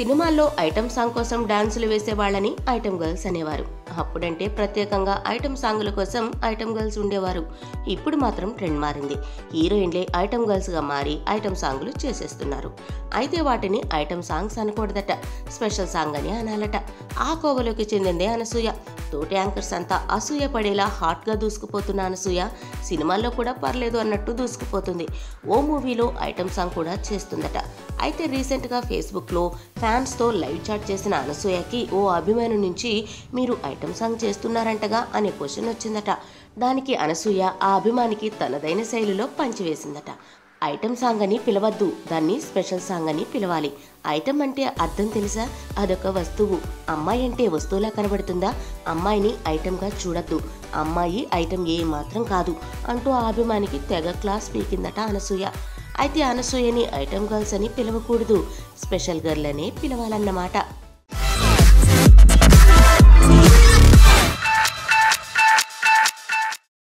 సినిమాల్లో item song కోసం డాన్సులు వేసే వాళ్ళని ఐటమ్ గర్ల్స్ అనేవారు. అప్పుడంటే ప్రత్యేకంగా ఐటమ్ సాంగుల కోసం ఐటమ్ గర్ల్స్ ఉండేవారు. ఇప్పుడు మాత్రం ట్రెండ్ మారింది. హీరోయిన్లే ఐటమ్ గర్ల్స్గా మారి ఐటమ్ సాంగులు చేసేస్తున్నారు. అయితే వాటిని ఐటమ్ సాంగ్స్ అనకూడదట స్పెషల్ సాంగ్ అని అనాలట. ఆ కోవలోకి చెందిందే అనసూయ. తోటి యాంకర్స్ అంతా అసూయ పడేలా హాట్గా దూసుకుపోతున్న అనసూయ సినిమాల్లో కూడా పర్లేదు అన్నట్టు దూసుకుపోతుంది. ఓ మూవీలో ఐటమ్ సాంగ్ కూడా చేస్తుందట. అయితే రీసెంట్గా ఫేస్బుక్లో ఫ్యాన్స్తో లైవ్ చాట్ చేసిన అనసూయకి ఓ అభిమాని నుంచి మీరు ఐటమ్ ఐటమ్ సాంగ్ చేస్తున్నారంటగా అనే క్వశ్చన్ వచ్చిందట. దానికి అనసూయ ఆ అభిమానికి తనదైన శైలిలో పంచివేసిందట. ఐటమ్ సాంగ్ అని పిలవద్దు దాన్ని స్పెషల్ సాంగ్ అని పిలవాలి. ఐటమ్ అంటే అర్థం తెలుసా? అదొక వస్తువు. అమ్మాయి అంటే వస్తువులా కనబడుతుందా? అమ్మాయిని ఐటమ్గా చూడద్దు. అమ్మాయి ఐటమ్ ఏ మాత్రం కాదు అంటూ ఆ అభిమానికి తెగ క్లాస్ పీకిందట అనసూయ. అయితే అనసూయని ఐటమ్ గర్ల్స్ అని పిలవకూడదు. స్పెషల్ గర్ల్ అనే పిలవాలన్నమాట.